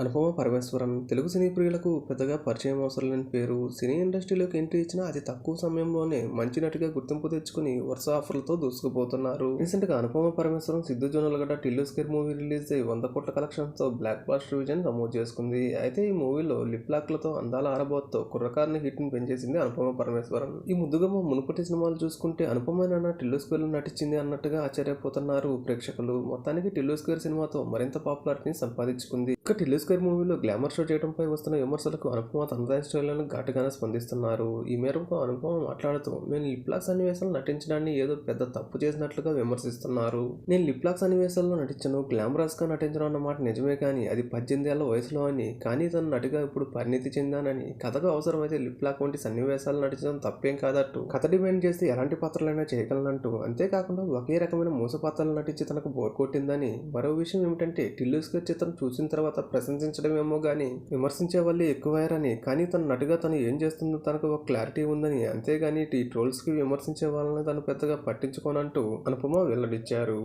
అనుపమ పరమేశ్వరన్ తెలుగు సినీ ప్రియులకు పెద్దగా పరిచయం అవసరం లేని పేరు సినీ ఇండస్ట్రీలోకి ఎంట్రీ ఇచ్చిన అతి తక్కువ సమయంలోనే మంచి నటిగా గుర్తింపు తెచ్చుకుని వరుస ఆఫర్లతో దూసుకుపోతున్నారు. రీసెంట్గా Anupama Parameswaran Siddhu Jonnalagadda Tillu square movie release అయ్యి వంద కోట్ల కలెక్షన్స్తో బ్లాక్ బాస్టర్ విజన్ నమోదు చేసుకుంది. అయితే ఈ మూవీలో లిప్ లాక్లతో అందాల ఆరబోత్తో కుర్రకారుని హిట్ని పెంచేసింది అనుపమ పరమేశ్వరన్ ఈ ముద్దుగమ్మ మునుపటి సినిమాలు చూసుకుంటే అనుపమ నాన్న టిల్లు స్క్వేర్లో నటించింది అన్నట్టుగా ఆశ్చర్యపోతున్నారు ప్రేక్షకులు. మొత్తానికి టిల్లు స్క్వేర్ సినిమాతో మరింత పాపులారిటీని సంపాదించుకుంది. ఇక టిల్లు స్క్వేర్ మూవీలో గ్లామర్ షో చేయడంపై వస్తున్న విమర్శలకు అనుపమ తనదైన స్టైల్లను ఘాటుగానే స్పందిస్తున్నారు. ఈ మేరకు అనుపమ మాట్లాడుతూ నేను లిప్లాక్స్ సన్నివేశాలు నటించడాన్ని ఏదో పెద్ద తప్పు చేసినట్లుగా విమర్శిస్తున్నారు. నేను లిప్లాక్స్ సన్నివేశాల్లో నటించను గ్లామరస్గా నటించడం అన్నమాట నిజమే కానీ అది పద్దెనిమిది ఏళ్ళ వయసులో అని. కానీ తను నటిగా ఇప్పుడు పరిణితి చెందానని. కథకు అవసరమైతే లిప్లాక్ వంటి సన్నివేశాలు నటించడం తప్పేం కాదట్టు. కథ డిమాండ్ చేస్తే ఎలాంటి పాత్రలైనా చేయగలనంటూ. అంతేకాకుండా ఒకే రకమైన మూస పాత్రలు నటించి తనకు బోర్ కొట్టిందని. మరో విషయం ఏమిటంటే టిల్లు చిత్రం చూసిన తర్వాత ప్రశ్న ప్రశంసించడమేమో కానీ విమర్శించే వాళ్ళే ఎక్కువయ్యారని కానీ తన నటుగా తను ఏం చేస్తుందో తనకు ఒక క్లారిటీ ఉందని అంతేగాని ఈ ట్రోల్స్కి విమర్శించే వాళ్ళని తను పెద్దగా పట్టించుకోనంటూ అనుపమ వెల్లడించారు